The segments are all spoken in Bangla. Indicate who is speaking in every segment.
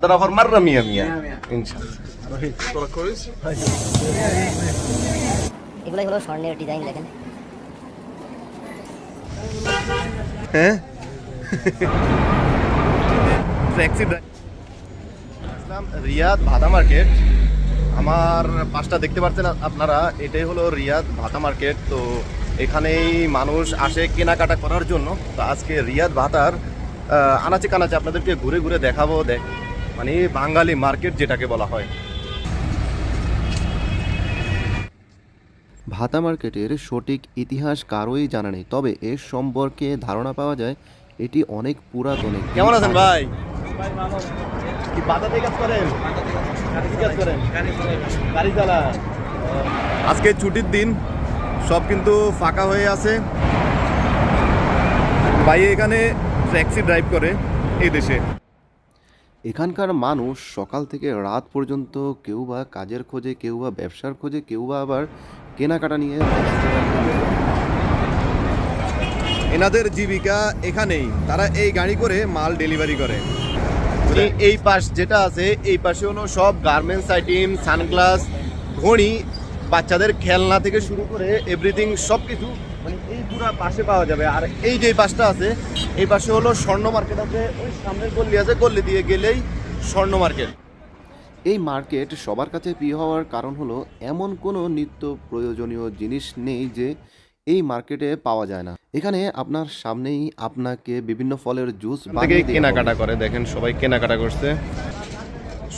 Speaker 1: তারা
Speaker 2: হর মাররা মিয়া মিয়া। ইনশাআল্লাহ।
Speaker 3: হ্যাঁ? রিয়াদ ভাতা মার্কেট। আমার পাঁচটা দেখতে পাচ্ছেন আপনারা এটাই হলো রিয়াদ ভাতা মার্কেট। তো এখানেই মানুষ আসে কেনাকাটা করার জন্য। তো আজকে রিয়াদ ভাতার আনাচে কানাচে আপনাদেরকে ঘুরে ঘুরে দেখাবো দেখ মানে বাঙালি মার্কেট যেটাকে বলা হয়।
Speaker 4: ভাতা মার্কেটের সঠিক ইতিহাস কারোই জানা নেই তবে এর সম্পর্কে ধারণা পাওয়া যায় এটি অনেক পুরাতন
Speaker 3: কেমন আছেন ভাই? আজকে ছুটির দিন সব কিন্তু ফাঁকা হয়ে আছে। ভাই এখানে ট্যাক্সি ড্রাইভ করে এই দেশে।
Speaker 4: এখানকার মানুষ সকাল থেকে রাত পর্যন্ত কেউ বা কাজের খোঁজে কেউ বা ব্যবসার খোঁজে কেউ বা আবার কেনাকাটা নিয়ে
Speaker 3: এনাদের জীবিকা এখানেই। তারা এই গাড়ি করে মাল ডেলিভারি করে। এই পাশ যেটা আছে এই পাশে হলো সব গার্মেন্টস আইটেম সানগ্লাস ঘড়ি বাচ্চাদের খেলনা থেকে শুরু করে এভরিথিং সব কিছু পুরো পাশে পাওয়া যাবে। আর এই যে পাশটা আছে এই পাশে হলো স্বর্ণ মার্কেট আছে। ওই সামনের গল্লি আছে গল্লি দিয়ে গেলেই স্বর্ণ মার্কেট
Speaker 4: এই মার্কেট সবার কাছে প্রিয় হওয়ার কারণ হলো এমন কোনো নিত্য প্রয়োজনীয় জিনিস নেই যে এই মার্কেটে পাওয়া যায় না। এখানে আপনার সামনেই আপনাকে বিভিন্ন ফলের জুস।
Speaker 3: কেনাকাটা করে দেখেন সবাই কেনাকাটা করছে।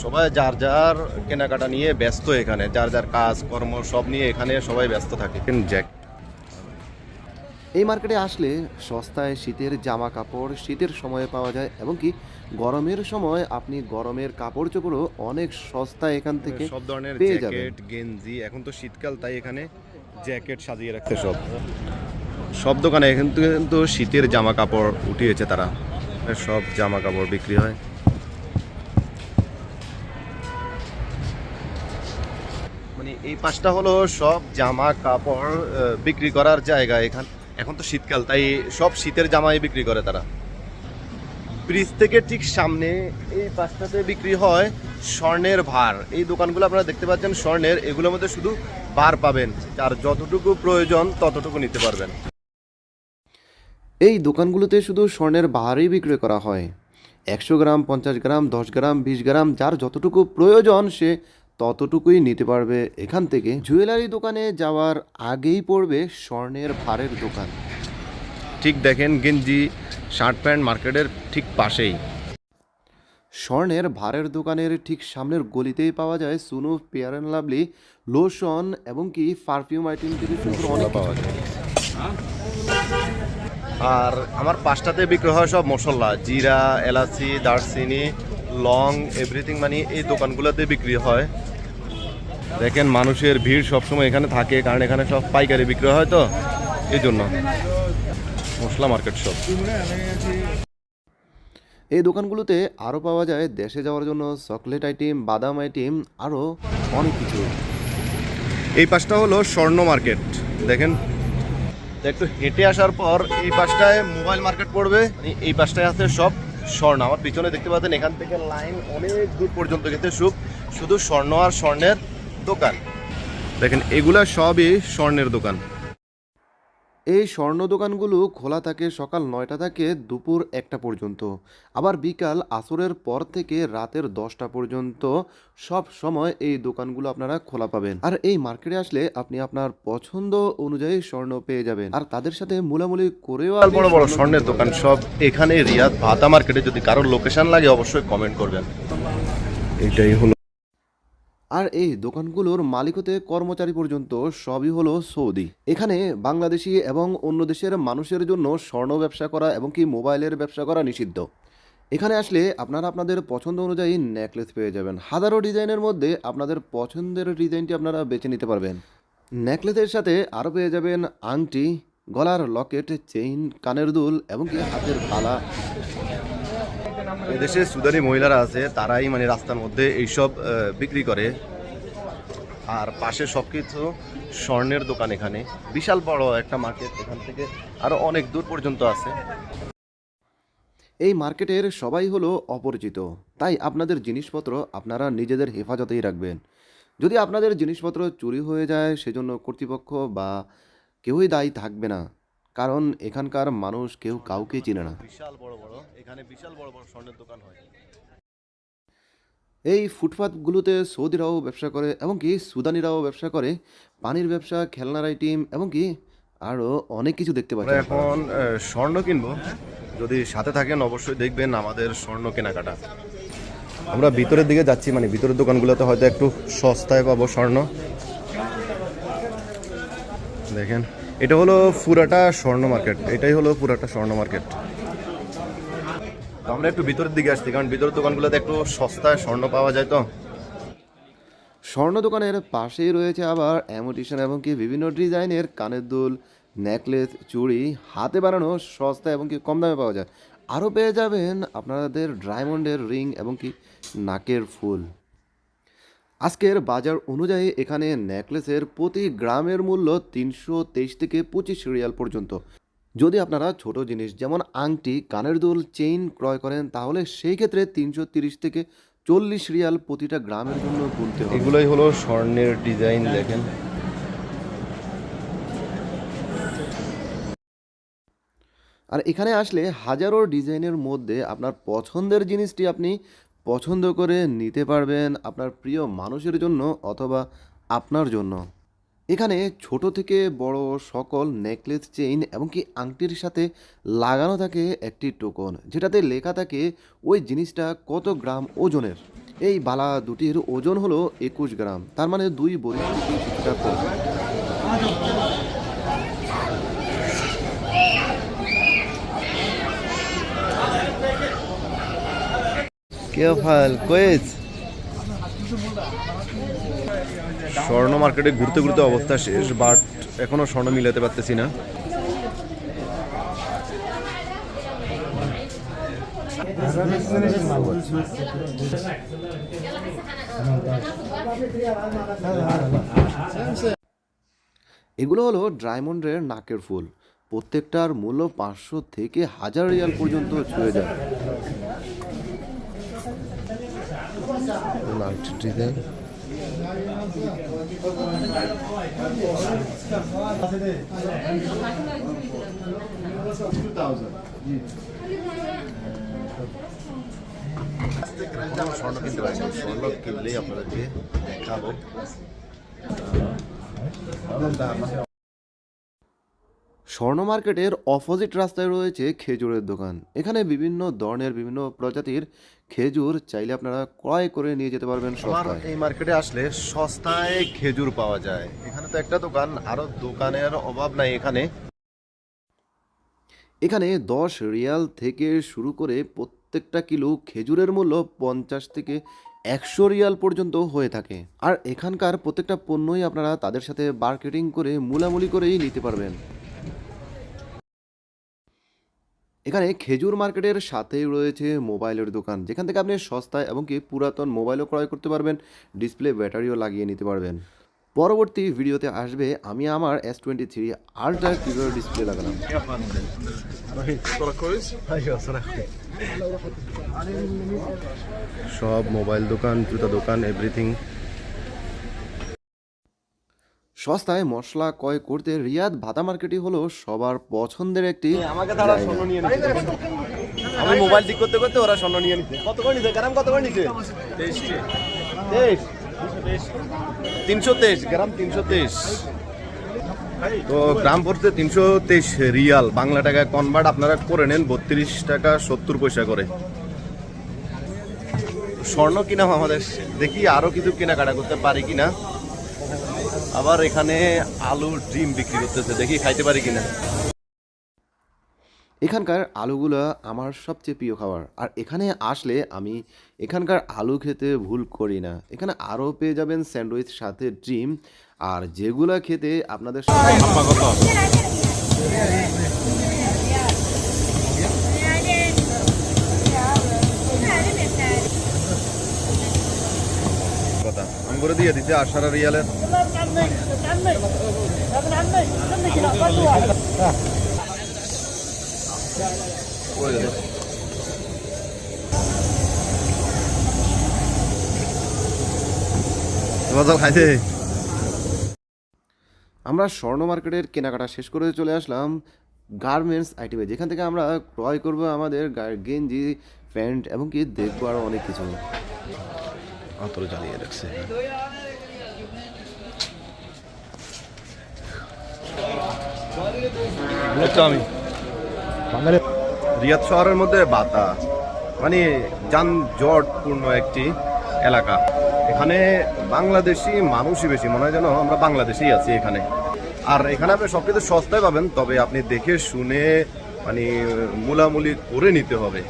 Speaker 3: সবাই যার যার কেনাকাটা নিয়ে ব্যস্ত এখানে যার যার কাজ কর্ম সব নিয়ে এখানে সবাই ব্যস্ত থাকে। জ্যাক
Speaker 4: এই মার্কেটে আসলে সস্তায় শীতের জামা কাপড় শীতের সময়ে পাওয়া যায় এবং কি গরমের সময় আপনি গরমের কাপড় চোপড়ও অনেক সস্তায় এখান থেকে
Speaker 3: সব ধরনের। জ্যাকেট গেঞ্জি এখন তো শীতকাল তাই এখানে জ্যাকেট সাজিয়ে রাখছে সব। সব দোকানে কিন্তু কিন্তু শীতের জামা কাপড় উঠিয়েছে তারা। সব জামা কাপড় বিক্রি হয়। মানে এই পাঁচটা হলো সব জামা কাপড় বিক্রি করার জায়গা এখান। এখন তো শীতকাল, তাই সব শীতের জামাই বিক্রি করে তারা। ব্রিজ থেকে ঠিক সামনে এই পাশটাতে বিক্রি হয় স্বর্ণের ভার। এই দোকানগুলো আপনারা দেখতে পাচ্ছেন স্বর্ণের, এগুলোর মধ্যে শুধু ভার পাবেন। আর যতটুকু প্রয়োজন, ততটুকু নিতে পারবেন।
Speaker 4: এই দোকানগুলোতে শুধু স্বর্ণের ভারই বিক্রি করা হয়। একশো গ্রাম, পঞ্চাশ গ্রাম, দশ গ্রাম, বিশ গ্রাম, যার যতটুকু প্রয়োজন সে ততটুকুই নিতে পারবে এখান থেকে। জুয়েলারি দোকানে যাওয়ার আগেই পড়বে স্বর্ণের ভারের দোকান।
Speaker 3: ঠিক দেখেন গেঞ্জি শার্ট প্যান্ট মার্কেটের ঠিক পাশেই।
Speaker 4: স্বর্ণের ভারের দোকানের ঠিক সামনের গলিতেই পাওয়া যায় সুনু পেয়ার অ্যান্ড লাভলি লোশন এবং কি পারফিউম আইটেম থেকে শুরু করে অনেক
Speaker 3: পাওয়া যায় আর আমার পাঁচটাতে বিক্রি হয় সব মশলা জিরা এলাচি দারচিনি লং এভরিথিং মানে এই দোকানগুলোতে বিক্রি হয়। দেখেন মানুষের ভিড় সবসময় এখানে থাকে কারণ এখানে সব পাইকারি বিক্রি হয় তো এই জন্য। মশলা মার্কেট সব
Speaker 4: এই দোকানগুলোতে আরও পাওয়া যায় দেশে যাওয়ার জন্য চকলেট আইটেম বাদাম আইটেম আরও অনেক কিছু।
Speaker 3: এই পাশটা হলো স্বর্ণ মার্কেট দেখেন। একটু হেঁটে আসার পর এই পাশটায় মোবাইল মার্কেট পড়বে মানে এই পাশটায় আছে সব। স্বর্ণ। আমার পিছনে দেখতে পাচ্ছেন, এখান থেকে লাইন অনেক দূর পর্যন্ত গেছে, সুখ। শুধু স্বর্ণ আর স্বর্ণের দোকান। দেখেন, এগুলা সবই স্বর্ণের দোকান।
Speaker 4: এই স্বর্ণ দোকানগুলো খোলা থাকে সকাল নয়টা থেকে দুপুর একটা পর্যন্ত। আবার বিকাল আসরের পর থেকে রাতের দশটা পর্যন্ত সব সময় এই দোকানগুলো আপনারা খোলা পাবেন। আর এই মার্কেটে আসলে আপনি আপনার পছন্দ অনুযায়ী স্বর্ণ পেয়ে যাবেন। আর তাদের সাথে মূলামূলি করেও আপনি
Speaker 3: বড় বড় স্বর্ণের দোকান সব এখানে রিয়াদ ভাতা মার্কেটে যদি কারোর লোকেশন লাগে অবশ্যই কমেন্ট করবেন। এটাই হলো
Speaker 4: আর এই দোকানগুলোর মালিক হতে কর্মচারী পর্যন্ত সবই হলো সৌদি। এখানে বাংলাদেশি এবং অন্য দেশের মানুষের জন্য স্বর্ণ ব্যবসা করা এবং কি মোবাইলের ব্যবসা করা নিষিদ্ধ। এখানে আসলে আপনারা আপনাদের পছন্দ অনুযায়ী নেকলেস পেয়ে যাবেন। হাজারো ডিজাইনের মধ্যে আপনাদের পছন্দের ডিজাইনটি আপনারা বেছে নিতে পারবেন। নেকলেসের সাথে আরও পেয়ে যাবেন আংটি, গলার লকেট চেইন কানের দুল এবং কি হাতের বালা
Speaker 3: এদেশে সুদানি মহিলারা আছে, তারাই মানে রাস্তার মধ্যে এইসব বিক্রি করে। আর পাশে সব কিছু স্বর্ণের দোকান এখানে। বিশাল বড় একটা মার্কেট এখান থেকে আরও অনেক দূর পর্যন্ত আছে।
Speaker 4: এই মার্কেটের সবাই হলো অপরিচিত। তাই আপনাদের জিনিসপত্র আপনারা নিজেদের হেফাজতেই রাখবেন। যদি আপনাদের জিনিসপত্র চুরি হয়ে যায়, সেজন্য কর্তৃপক্ষ বা কেউই দায়ী থাকবে না। কারণ এখানকার মানুষ কেউ কাউকে চিনে না।
Speaker 3: বিশাল বড় বড় এখানে বিশাল বড় বড় স্বর্ণের দোকান হয়।
Speaker 4: এই ফুটপাথগুলোতে সৌদিরাও ব্যবসা করে এবং কি সুদানিরাও ব্যবসা করে পানির ব্যবসা খেলনার আইটেম এবং কি আরও অনেক কিছু দেখতে পাচ্ছি।
Speaker 3: এখন স্বর্ণ কিনবো। যদি সাথে থাকেন অবশ্যই দেখবেন আমাদের স্বর্ণ কেনাকাটা। আমরা ভিতরের দিকে যাচ্ছি মানে ভিতরের দোকানগুলোতে হয়তো একটু সস্তায় পাবো স্বর্ণ। দেখেন। এটা হলো পুরাটা স্বর্ণ মার্কেট। এটাই হলো পুরাটা স্বর্ণ মার্কেট। আমরা একটু ভিতরের দিকে আসছি কারণ ভিতরের দোকানগুলোতে একটু সস্তায় স্বর্ণ পাওয়া যায় তো।
Speaker 4: স্বর্ণ দোকানের পাশেই রয়েছে আবার অ্যামোটিশন এবং কি বিভিন্ন ডিজাইনের কানের দুল নেকলেস চুড়ি হাতে বানানো সস্তা এবং কি কম দামে পাওয়া যায়। আরও পেয়ে যাবেন আপনাদের ডায়মন্ডের রিং এবং কি নাকের ফুল। আজকের বাজার অনুযায়ী এখানে নেকলেসের প্রতি গ্রামের মূল্য তিনশো তেইশ থেকে পঁচিশ রিয়াল পর্যন্ত। যদি আপনারা ছোট জিনিস যেমন আংটি কানের দুল চেইন ক্রয় করেন তাহলে সেই ক্ষেত্রে তিনশো তিরিশ থেকে চল্লিশ রিয়াল প্রতিটা গ্রামের জন্য গুনতে হবে।
Speaker 3: এগুলোই হলো স্বর্ণের ডিজাইন দেখেন।
Speaker 4: আর এখানে আসলে হাজারো ডিজাইনের মধ্যে আপনার পছন্দের জিনিসটি আপনি পছন্দ করে নিতে পারবেন আপনার প্রিয় মানুষের জন্য অথবা আপনার জন্য। এখানে ছোট থেকে বড় সকল নেকলেস চেইন এবং কি আংটির সাথে লাগানো থাকে একটি টোকন, যেটাতে লেখা থাকে ওই জিনিসটা কত গ্রাম ওজনের। এই বালা দুটির ওজন হলো একুশ গ্রাম, তার মানে দুই বড়ি
Speaker 3: কয়েস স্বর্ণ মার্কেটে ঘুরতে ঘুরতে অবস্থা শেষ বাট এখনও স্বর্ণ মিলাতে পারতেছি না।
Speaker 4: এগুলো হলো ডায়মন্ডের নাকের ফুল। প্রত্যেকটার মূল্য পাঁচশো থেকে হাজার রিয়াল পর্যন্ত ছুঁয়ে যায়।
Speaker 3: স্বর্ণ কিনতে পারছি স্বর্ণ কিনলেই আপনাদেরকে দেখাবো
Speaker 4: স্বর্ণ মার্কেটের অপোজিট রাস্তায় রয়েছে খেজুরের দোকান। এখানে বিভিন্ন ধরনের বিভিন্ন প্রজাতির খেজুর চাইলে আপনারা ক্রয় করে নিয়ে যেতে পারবেন সস্তায়।
Speaker 3: এই মার্কেটে আসলে সস্তায় খেজুর পাওয়া যায়। এখানে তো একটা দোকান আরও দোকানের অভাব নাই এখানে।
Speaker 4: এখানে দশ রিয়াল থেকে শুরু করে প্রত্যেকটা কিলো খেজুরের মূল্য পঞ্চাশ থেকে একশো রিয়াল পর্যন্ত হয়ে থাকে। আর এখানকার প্রত্যেকটা পণ্যই আপনারা তাদের সাথে মার্কেটিং করে মূলামূলি করেই নিতে পারবেন। এখানে খেজুর মার্কেটের সাথেই রয়েছে মোবাইলের দোকান, যেখান থেকে আপনি সস্তায় এবং কি পুরাতন মোবাইলও ক্রয় করতে পারবেন, ডিসপ্লে, ব্যাটারিও লাগিয়ে নিতে পারবেন। পরবর্তী ভিডিওতে আসবে আমি আমার এস টোয়েন্টি থ্রি আলট্রা কীভাবে ডিসপ্লে লাগালাম।
Speaker 3: সব মোবাইল দোকান, জুতা দোকান এভরিথিং
Speaker 4: সস্তায় মশলা ক্রয় করতে রিয়াদ ভাতা মার্কেটই হলো সবার পছন্দের একটি
Speaker 3: আমাকে তারা। স্বর্ণ নিয়ে নিচ্ছে আমি মোবাইল ঠিক করতে করতে ওরা স্বর্ণ নিয়ে নিচ্ছে কত করে নিচ্ছে গ্রাম কত করে নিচ্ছে তেইশ। তিনশো তেইশ গ্রাম তিনশো তেইশ। তো গ্রাম পড়তে তিনশো তেইশ রিয়াল। বাংলা টাকায় কনভার্ট আপনারা করে নেন বত্রিশ টাকা সত্তর পয়সা করে। স্বর্ণ কিনা আমাদের দেখি আরও কিছু কেনাকাটা করতে পারি কিনা। আবার এখানে আলু ডিম বিক্রি করতেছে। দেখি খাইতে পারি কিনা।
Speaker 4: এখানকার আলুগুলো আমার সবচেয়ে প্রিয় খাবার। আর এখানে আসলে আমি এখানকার আলু খেতে ভুল করি না। এখানে আরও পেয়ে যাবেন স্যান্ডউইচ সাথে ডিম। আর যেগুলো খেতে আপনাদের
Speaker 3: কথা। আমি করে দিয়ে দিতে আশারা রিয়ালের।
Speaker 4: আমরা স্বর্ণ মার্কেটের কেনাকাটা শেষ করে চলে আসলাম গার্মেন্টস আইটেমে যেখান থেকে আমরা ক্রয় করব আমাদের গেঞ্জি প্যান্ট এবং কি দেখব আরও অনেক কিছু।
Speaker 3: জ্বালিয়ে রাখছে। আমি। রিয়াদ শহরের মধ্যে বাতা মানে যানজটপূর্ণ একটি এলাকা। এখানে বাংলাদেশি মানুষই বেশি মনে হয় যেন আমরা বাংলাদেশেই আছি এখানে। আর এখানে আপনি সব কিছু সস্তায় পাবেন তবে আপনি দেখে শুনে মানে মূলামূলি করে নিতে হবে।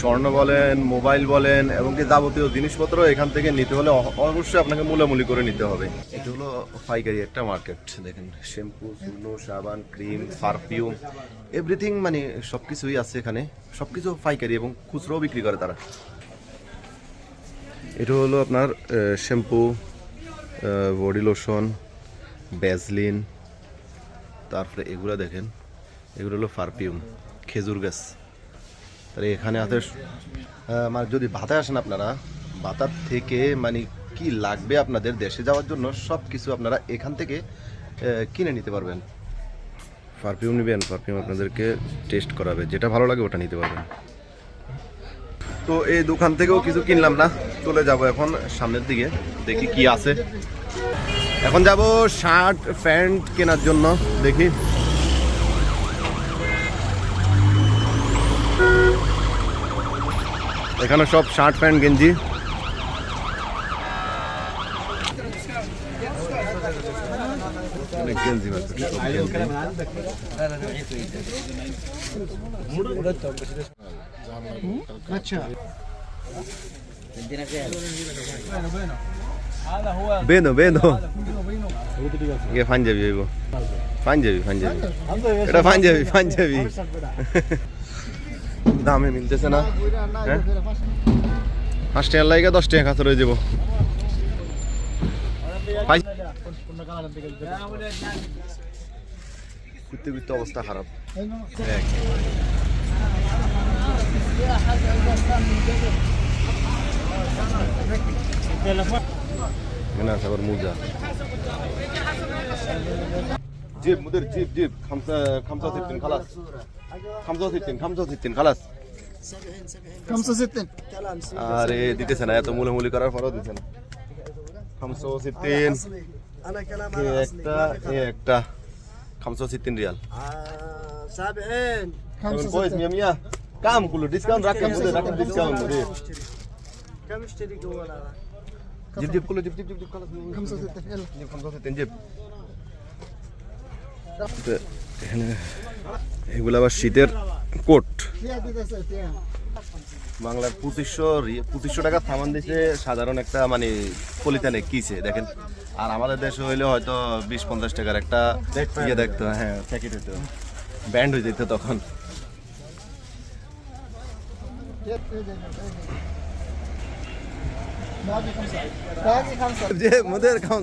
Speaker 3: স্বর্ণ বলেন, মোবাইল বলেন, এবং কি যাবতীয় জিনিসপত্র এখান থেকে নিতে হলে অবশ্যই আপনাকে মূলামূলি করে নিতে হবে। এটা হলো পাইকারি একটা মার্কেট দেখেন শ্যাম্পু চূর্ণ সাবান ক্রিম পারফিউম এভরিথিং মানে সব কিছুই আছে এখানে। সব কিছু পাইকারি এবং খুচরোও বিক্রি করে তারা। এটা হলো আপনার শ্যাম্পু বডি লোশন ব্যাজলিন তারপরে এগুলো দেখেন, এগুলো হলো পারফিউম খেজুর গাছ। তাহলে এখানে আছে মানে যদি ভাতায় আসেন আপনারা ভাতার থেকে মানে কি লাগবে আপনাদের দেশে যাওয়ার জন্য সব কিছু আপনারা এখান থেকে কিনে নিতে পারবেন। পারফিউম নেবেন পারফিউম আপনাদেরকে টেস্ট করাবে যেটা ভালো লাগে ওটা নিতে পারবেন। তো এই দোকান থেকেও কিছু কিনলাম না চলে যাব এখন সামনের দিকে দেখি কি আছে। এখন যাব শার্ট প্যান্ট কেনার জন্য দেখি। এখানে সব শার্ট প্যান্ট গেঞ্জি অনেক গেঞ্জি মার্কেট, সব গেঞ্জি। বেঁধো বেঁধো ইয়ে পাঞ্জাবি হইব পাঞ্জাবি পাঞ্জাবি এটা পাঞ্জাবি পাঞ্জাবি দামে মিলতেছে না। হ্যাঁ? পাঁচ টাকার লাইগা দশ টাকা খাতে রয়ে যাব। ঘুরতে ঘুরতে অবস্থা খারাপ। আবার মুজা। জিপ মুদের জিপ জিপ। খামসা খামসা জিপ খালাস। 65 65 خلاص 65 আরে দিতেছে না এত মুলামুলি করার পরও দিতেছে না 65 একটা একটা 65 রিয়াল 70 كويس 100 100 كم كله ديسكاونت رقم رقم ديسكاونت مدير
Speaker 1: كم اشتري
Speaker 3: جوال جيب جيب كله جيب جيب جيب خلاص 65 يلا جيب 65 جيب এগুলো আবার শীতের কোট। বাংলার পঁচিশশো পঁচিশশো টাকা সামান দিছে সাধারণ একটা মানে পলিতানে কিছে দেখেন। আর আমাদের দেশে হইলে হয়তো বিশ পঞ্চাশ টাকার একটা ইয়ে দেখতো হ্যাঁ প্যাকেট হইতো ব্যান্ড হয়ে যেত তখন। যে মোদের খাওয়া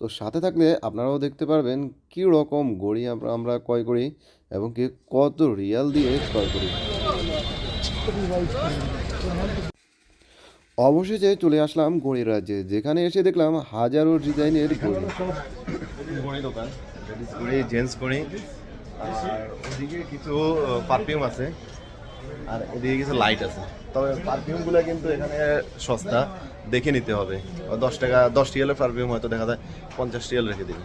Speaker 4: তো সাথে থাকলে আপনারাও দেখতে পারবেন কী রকম ঘড়ি আমরা ক্রয় করি এবং কি কত রিয়াল দিয়ে ক্রয় করি। অবশেষে চলে আসলাম ঘড়ির রাজ্যে, যেখানে এসে দেখলাম হাজারো ডিজাইনের ঘড়ি
Speaker 3: আর আর এদিকে কিছু লাইট আছে। তবে পারফিউমগুলো কিন্তু এখানে সস্তা। দেখে নিতে হবে। দশ টাকা দশ রিয়ালের পারফিউম হয়তো দেখা যায় পঞ্চাশ রিয়াল রেখে দিবে।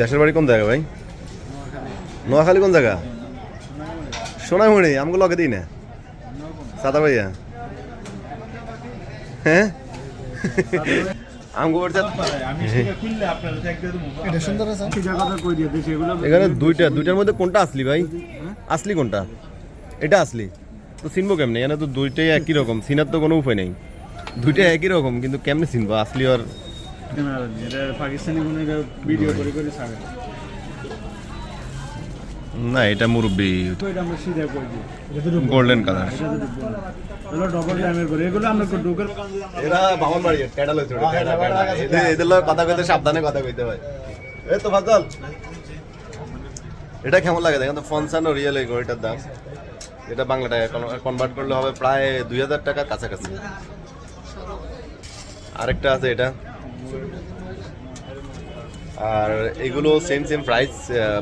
Speaker 3: দেশের বাড়ি কোন জায়গা ভাই? নোয়াখালী কোন জায়গা? সোনামুড়ি আমগুলো লগে দিই না? সাদা ভাইয়া। হ্যাঁ? এখানে দুইটা দুইটার মধ্যে কোনটা আসলি ভাই? আসলি কোনটা? এটা আসলি। তো চিনবো কেমনে? এখানে তো দুইটাই একই রকম চিনার তো কোনো উপায় নেই। দুইটাই একই রকম কিন্তু কেমনে চিনবো? আসলি আর না এটা মুরব্বি। গোল্ডেন কালার
Speaker 5: এগুলো ডবল টাইমের করে। এগুলো আমরা ঢোকার
Speaker 3: এরা বামন বাড়ি ট্যাডা, ট্যাডা। এদের- কথা কইতে সাবধানে কথা কইতে হয়। এই তো ফাজল এটা কেমন লাগে দেখেন তো? ফনসানো রিয়েল এই ঘড়িটার দাম। এটা বাংলা টাকা। কনভার্ট করলে হবে প্রায় দুই হাজার টাকার কাছাকাছি। আরেকটা আছে এটা। আর এগুলো সেম সেম প্রাইস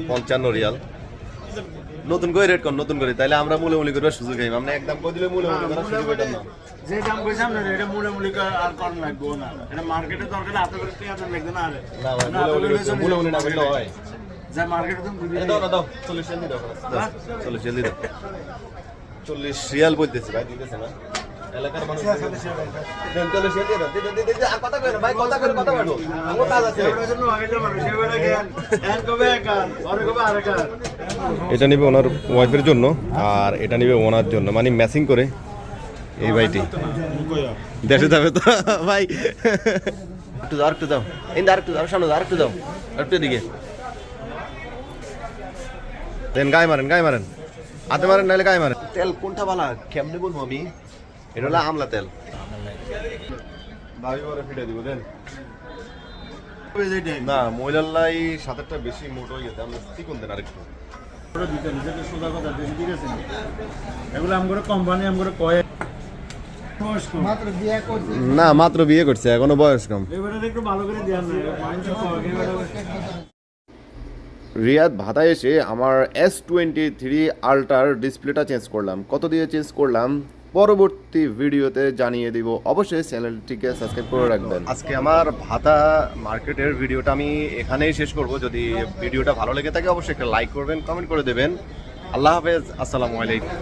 Speaker 3: পঞ্চান্ন রিয়াল নতুন করে রেট কর নতুন করে। তাহলে আমরা মূলে মূলি করবার সুযোগ হইব আমরা একদম কই দিলে মূলে মূলি করার সুযোগ পাইতাম না।
Speaker 5: যে দাম কইছাম না এটা মূলে মূলি করে আর কর লাগবো না। এটা মার্কেটে দরকার হাতে করে তুই আপনার লাগবে না আরে।
Speaker 3: না ভাই মূলে মূলি করতে- মূলে মূলি না করলে হয়।
Speaker 5: যা মার্কেটে তুমি বুঝি
Speaker 3: এই দাও না দাও চল্লিশ জলদি দাও। দাও, জলদি দাও। চল্লিশ রিয়াল বলতেছে ভাই দিতেছে না। এলাকার মানুষ কথা কই ভাই কথা কথা আমার কাজ আছে। এটা নিবে ওনার ওয়াইফের জন্য আর এটা নিবে ওনার জন্য। মানে ম্যাচিং করে এই ভাইটি। দেশে যাবে তো ভাই। একটু দাও একটু দাও এই দাও একটু দাও সামনে দাও একটু দাও একটু দিকে দেন গায়ে মারেন গায়ে মারেন। হাতে মারেন নাহলে গায়ে মারেন। তেল কোনটা বালা? কেমনে বলব আমি? এটা হলো আমলা তেল। না মহিলার লাই সাতেরটা বেশি মোট হয়ে গেছে আমরা চিকন দেন আরেকটু। না মাত্র বিয়ে করছে এখনও বয়স কম।
Speaker 4: রিয়াদ ভাতায় এসে আমার এস টোয়েন্টি থ্রি আল্ট্রার ডিসপ্লেটা চেঞ্জ করলাম। কত দিয়ে চেঞ্জ করলাম? পরবর্তী ভিডিওতে জানিয়ে দিব। অবশ্যই চ্যানেলটিকে সাবস্ক্রাইব করে রাখবেন।
Speaker 3: আজকে আমার ভাতা মার্কেটের ভিডিওটা আমি এখানেই শেষ করব। যদি ভিডিওটা ভালো লেগে থাকে, অবশ্যই একটা লাইক করবেন, কমেন্ট করে দেবেন। আল্লাহ হাফেজ, আসসালামু আলাইকুম।